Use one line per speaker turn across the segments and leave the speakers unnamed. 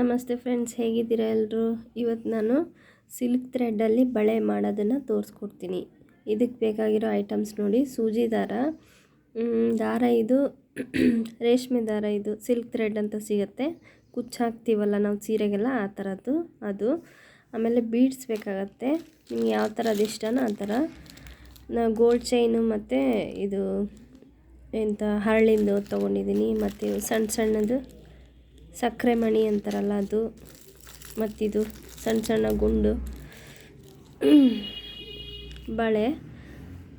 ನಮಸ್ತೆ ಫ್ರೆಂಡ್ಸ್, ಹೇಗಿದ್ದೀರಾ ಎಲ್ಲರೂ ಇವತ್ತು ನಾನು ಸಿಲ್ಕ್ ಥ್ರೆಡ್ಡಲ್ಲಿ ಬಳೆ ಮಾಡೋದನ್ನು ತೋರಿಸ್ಕೊಡ್ತೀನಿ. ಇದಕ್ಕೆ ಬೇಕಾಗಿರೋ ಐಟಮ್ಸ್ ನೋಡಿ, ಸೂಜಿ ದಾರ ದಾರ ಇದು, ರೇಷ್ಮೆ ದಾರ ಇದು, ಸಿಲ್ಕ್ ಥ್ರೆಡ್ ಅಂತ ಸಿಗುತ್ತೆ. ಕುಚ್ಚು ಹಾಕ್ತೀವಲ್ಲ ನಾವು ಸೀರೆಗೆಲ್ಲ, ಆ ಥರದ್ದು ಅದು. ಆಮೇಲೆ ಬೀಡ್ಸ್ ಬೇಕಾಗತ್ತೆ. ನಿಮ್ಗೆ ಯಾವ ಥರದ್ದು ಇಷ್ಟನೋ ಆ ಥರ. ಗೋಲ್ಡ್ ಚೈನು ಮತ್ತು ಇದು ಎಂಥ ಹರಳಿಂದು ತೊಗೊಂಡಿದ್ದೀನಿ, ಮತ್ತು ಸಣ್ಣ ಸಣ್ಣದು ಸಕ್ಕರೆ ಮಣಿ ಅಂತಾರಲ್ಲ ಅದು. ಮತ್ತಿದು ಸಣ್ಣ ಸಣ್ಣ ಗುಂಡು. ಬಳೆ,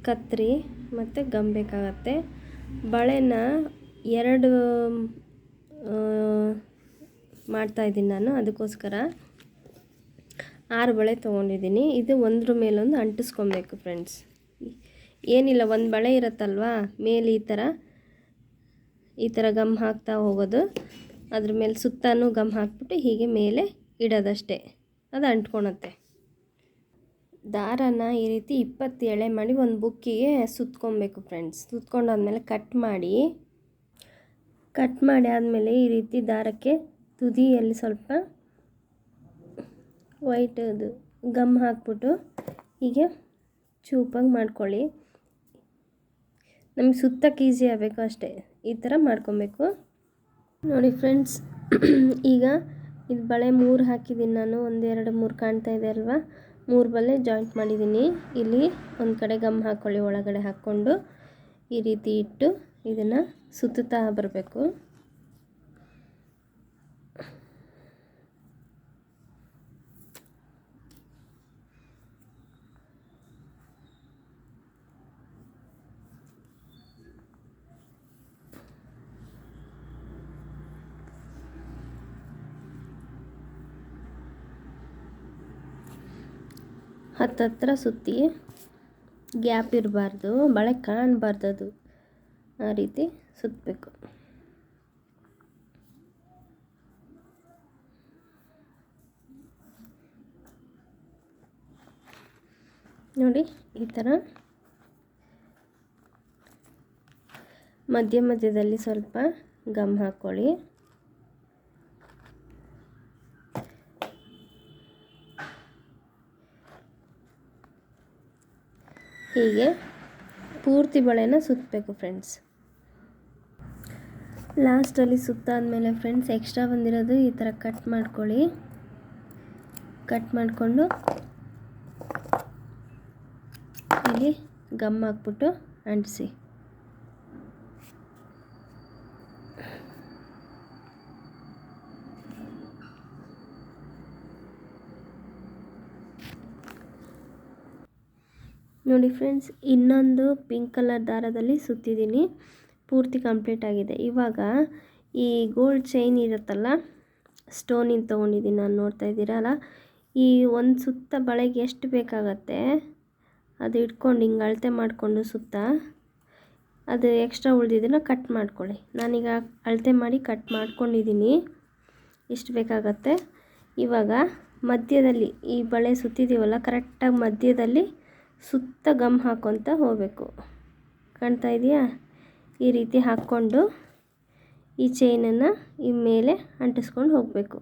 ಕತ್ರಿ ಮತ್ತು ಗಮ್ ಬೇಕಾಗತ್ತೆ ಬಳೆನ ಎರಡು ಮಾಡ್ತಾಯಿದ್ದೀನಿ ನಾನು ಅದಕ್ಕೋಸ್ಕರ. ಆರು ಬಳೆ ತೊಗೊಂಡಿದ್ದೀನಿ. ಇದು ಒಂದ್ರ ಮೇಲೊಂದು ಅಂಟಿಸ್ಕೊಬೇಕು ಫ್ರೆಂಡ್ಸ್ ಏನಿಲ್ಲ, ಒಂದು ಬಳೆ ಇರುತ್ತಲ್ವಾ? ಮೇಲೆ ಈ ಥರ ಈ ಥರ ಗಮ್ ಹಾಕ್ತಾ ಹೋಗೋದು. ಅದ್ರ ಮೇಲೆ ಸುತ್ತಾನು ಗಮ್ ಹಾಕ್ಬಿಟ್ಟು ಹೀಗೆ ಮೇಲೆ ಇಡೋದಷ್ಟೇ. ಅದು ಅಂಟ್ಕೊಳತ್ತೆ ದಾರನ ಈ ರೀತಿ ಇಪ್ಪತ್ತು ಎಳೆ ಮಾಡಿ ಒಂದು ಬುಕ್ಕಿಗೆ ಸುತ್ಕೊಬೇಕು ಫ್ರೆಂಡ್ಸ್. ಸುತ್ಕೊಂಡಾದ್ಮೇಲೆ ಕಟ್ ಮಾಡಿ. ಕಟ್ ಮಾಡಿ ಆದಮೇಲೆ ಈ ರೀತಿ ದಾರಕ್ಕೆ ತುದಿಯಲ್ಲಿ ಸ್ವಲ್ಪ ವೈಟ್ ಅದು ಗಮ್ ಹಾಕ್ಬಿಟ್ಟು ಹೀಗೆ ಚೂಪಾಗಿ ಮಾಡ್ಕೊಳ್ಳಿ. ನಮಗೆ ಸುತ್ತಕ್ಕೆ ಈಸಿ ಆಗಬೇಕು ಅಷ್ಟೇ. ಈ ಥರ ಮಾಡ್ಕೊಬೇಕು. ನೋಡಿ ಫ್ರೆಂಡ್ಸ್, ಈಗ ಇದು ಬಳೆ ಮೂರು ಹಾಕಿದ್ದೀನಿ ನಾನು. ಒಂದೆರಡು ಮೂರು ಕಾಣ್ತಾ ಇದೆ ಅಲ್ವಾ? ಮೂರು ಬಳೆ ಜಾಯಿಂಟ್ ಮಾಡಿದ್ದೀನಿ ಇಲ್ಲಿ ಒಂದು ಕಡೆ ಗಮ್ ಹಾಕ್ಕೊಳ್ಳಿ ಒಳಗಡೆ ಹಾಕ್ಕೊಂಡು ಈ ರೀತಿ ಇಟ್ಟು ಇದನ್ನು ಸುತ್ತುತ್ತಾ ಬರಬೇಕು. ಹತ್ತತ್ರ ಸುತ್ತಿ ಗ್ಯಾಪ್ ಇರಬಾರ್ದು, ಬಳೆ ಕಾಣಬಾರ್ದು ಅದು. ಆ ರೀತಿ ಸುತ್ತಬೇಕು ನೋಡಿ, ಈ ಥರ ಮಧ್ಯ ಮಧ್ಯದಲ್ಲಿ ಸ್ವಲ್ಪ ಗಮ್ ಹಾಕ್ಕೊಳ್ಳಿ ಹೀಗೆ ಪೂರ್ತಿ ಬಳೆನ ಸುತ್ತಬೇಕು ಫ್ರೆಂಡ್ಸ್ ಲಾಸ್ಟಲ್ಲಿ ಸುತ್ತಾದ್ಮೇಲೆ ಫ್ರೆಂಡ್ಸ್ ಎಕ್ಸ್ಟ್ರಾ ಬಂದಿರೋದು ಈ ಥರ ಕಟ್ ಮಾಡ್ಕೊಳ್ಳಿ. ಕಟ್ ಮಾಡಿಕೊಂಡು ಇಲ್ಲಿ ಗಮ್ ಹಾಕ್ಬಿಟ್ಟು ಅಂಟಿಸಿ. ನೋಡಿ ಫ್ರೆಂಡ್ಸ್, ಇನ್ನೊಂದು ಪಿಂಕ್ ಕಲರ್ ದಾರದಲ್ಲಿ ಸುತ್ತಿದ್ದೀನಿ. ಪೂರ್ತಿ ಕಂಪ್ಲೀಟ್ ಆಗಿದೆ. ಇವಾಗ ಈ ಗೋಲ್ಡ್ ಚೈನ್ ಇರುತ್ತಲ್ಲ ಸ್ಟೋನಿಂದ ತೊಗೊಂಡಿದ್ದೀನಿ ನಾನು, ನೋಡ್ತಾ ಇದ್ದೀರಲ್ಲ? ಈ ಒಂದು ಸುತ್ತ ಬಳೆಗೆ ಎಷ್ಟು ಬೇಕಾಗತ್ತೆ? ಅದು ಇಟ್ಕೊಂಡು ಹಿಂಗೆ ಅಳತೆ ಮಾಡಿಕೊಂಡು ಸುತ್ತ, ಅದು ಎಕ್ಸ್ಟ್ರಾ ಉಳಿದಿದ್ದನ್ನು ಕಟ್ ಮಾಡ್ಕೊಳ್ಳಿ. ನಾನೀಗ ಅಳತೆ ಮಾಡಿ ಕಟ್ ಮಾಡ್ಕೊಂಡಿದ್ದೀನಿ. ಇಷ್ಟು ಬೇಕಾಗತ್ತೆ? ಇವಾಗ ಮಧ್ಯದಲ್ಲಿ ಈ ಬಳೆ ಸುತ್ತಿದ್ದೀವಲ್ಲ ಕರೆಕ್ಟಾಗಿ ಮಧ್ಯದಲ್ಲಿ ಸುತ್ತ ಗಮ್ ಹಾಕ್ಕೊತ ಹೋಗಬೇಕು. ಕಾಣ್ತಾ ಇದೆಯಾ? ಈ ರೀತಿ ಹಾಕ್ಕೊಂಡು ಈ ಚೈನನ್ನು ಈ ಮೇಲೆ ಅಂಟಿಸ್ಕೊಂಡು ಹೋಗಬೇಕು.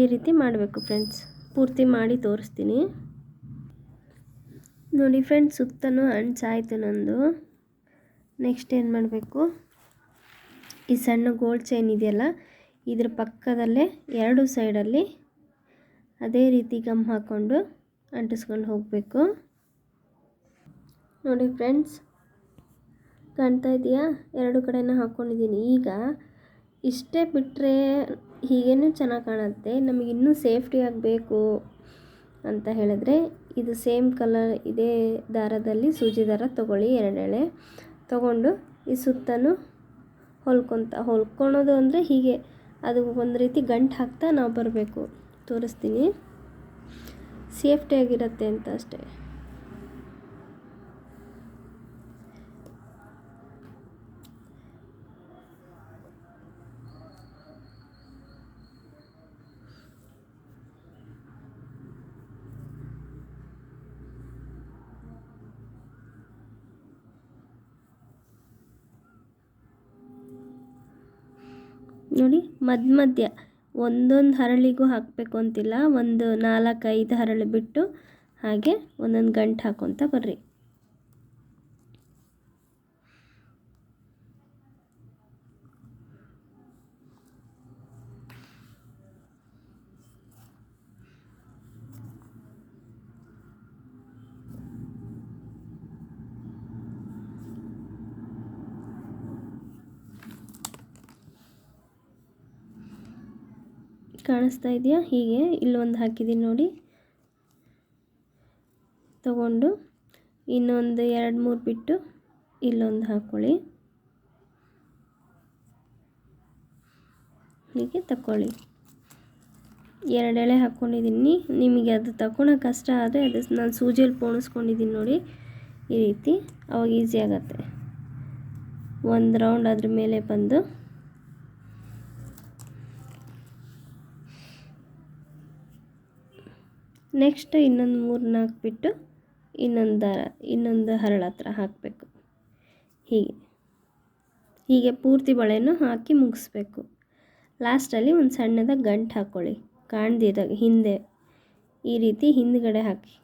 ಈ ರೀತಿ ಮಾಡಬೇಕು ಫ್ರೆಂಡ್ಸ್ ಪೂರ್ತಿ ಮಾಡಿ ತೋರಿಸ್ತೀನಿ. ನೋಡಿ ಫ್ರೆಂಡ್ಸ್ ಸುತ್ತನೂ ಅಂಟ್ಸಾಯಿತು ನಂದು. ನೆಕ್ಸ್ಟ್ ಏನು ಮಾಡಬೇಕು? ಈ ಸಣ್ಣ ಗೋಲ್ಡ್ ಚೈನ್ ಇದೆಯಲ್ಲ, ಇದ್ರ ಪಕ್ಕದಲ್ಲೇ ಎರಡು ಸೈಡಲ್ಲಿ ಅದೇ ರೀತಿ ಗಮ್ ಹಾಕ್ಕೊಂಡು ಅಂಟಿಸ್ಕೊಂಡು ಹೋಗಬೇಕು. ನೋಡಿ ಫ್ರೆಂಡ್ಸ್, ಕಾಣ್ತಾ ಇದೆಯಾ? ಎರಡು ಕಡೆನೂ ಹಾಕ್ಕೊಂಡಿದ್ದೀನಿ ಈಗ ಇಷ್ಟೇ ಬಿಟ್ಟರೆ ಹೀಗೇನೂ ಚೆನ್ನಾಗಿ ಕಾಣುತ್ತೆ. ನಮಗೆ ಇನ್ನೂ ಸೇಫ್ಟಿ ಆಗಬೇಕು ಅಂತ ಹೇಳಿದ್ರೆ ಇದು ಸೇಮ್ ಕಲರ್, ಇದೇ ದಾರದಲ್ಲಿ ಸೂಜಿ ದಾರ ತೊಗೊಳ್ಳಿ ಎರಡೆಳೆ. ತೊಗೊಂಡು ಈ ಸುತ್ತನೂ ಹೊಲ್ಕೊತ, ಹೊಲ್ಕೊಳೋದು ಅಂದರೆ ಹೀಗೆ ಅದು ಒಂದು ರೀತಿ ಗಂಟು ಹಾಕ್ತಾ ನಾವು ಬರಬೇಕು. ತೋರಿಸ್ತೀನಿ. ಸೇಫ್ಟಿಯಾಗಿರುತ್ತೆ ಅಂತ ಅಷ್ಟೇ. ನೋಡಿ ಮಧ್ಯ ಮಧ್ಯ. ಒಂದೊಂದು ಹರಳಿಗೂ ಹಾಕಬೇಕು ಅಂತಿಲ್ಲ. ಒಂದು ನಾಲ್ಕೈದು ಹರಳು ಬಿಟ್ಟು ಹಾಗೆ ಒಂದೊಂದು ಗಂಟು ಹಾಕ್ಕೊತ ಬರ್ರಿ. ಕಾಣಿಸ್ತಾ ಇದೆಯಾ? ಹೀಗೆ ಇಲ್ಲೊಂದು ಹಾಕಿದ್ದೀನಿ ನೋಡಿ. ತಗೊಂಡು, ಇನ್ನೊಂದು ಎರಡು ಮೂರು ಬಿಟ್ಟು ಇಲ್ಲೊಂದು ಹಾಕ್ಕೊಳ್ಳಿ ಹೀಗೆ ತಗೊಳ್ಳಿ ಎರಡು ಎಳೆ ಹಾಕ್ಕೊಂಡಿದ್ದೀನಿ ನಿಮಗೆ ಅದು ತಗೊಳೋ ಕಷ್ಟ ಆದರೆ ಅದು ನಾನು ಸೂಜಿಯಲ್ಲಿ ಪೋಣಿಸ್ಕೊಂಡಿದ್ದೀನಿ ನೋಡಿ. ಈ ರೀತಿ ಅವಾಗ ಈಸಿ ಆಗತ್ತೆ. ಒಂದು ರೌಂಡ್ ಅದ್ರ ಮೇಲೆ ಬಂದು ನೆಕ್ಸ್ಟ್ ಇನ್ನೊಂದು ಮೂರು ನಾಲ್ಕು ಬಿಟ್ಟು ಇನ್ನೊಂದು ಇನ್ನೊಂದು ಹರಳ ಹತ್ರ ಹಾಕಬೇಕು. ಹೀಗೆ. ಹೀಗೆ ಪೂರ್ತಿ ಬಳೆನೂ ಹಾಕಿ ಮುಗಿಸ್ಬೇಕು. ಲಾಸ್ಟಲ್ಲಿ ಒಂದು ಸಣ್ಣದಾಗಿ ಗಂಟು ಹಾಕ್ಕೊಳ್ಳಿ ಕಾಣ್ದಿರ ಹಿಂದೆ ಈ ರೀತಿ ಹಿಂದ್ಗಡೆ ಹಾಕಿ.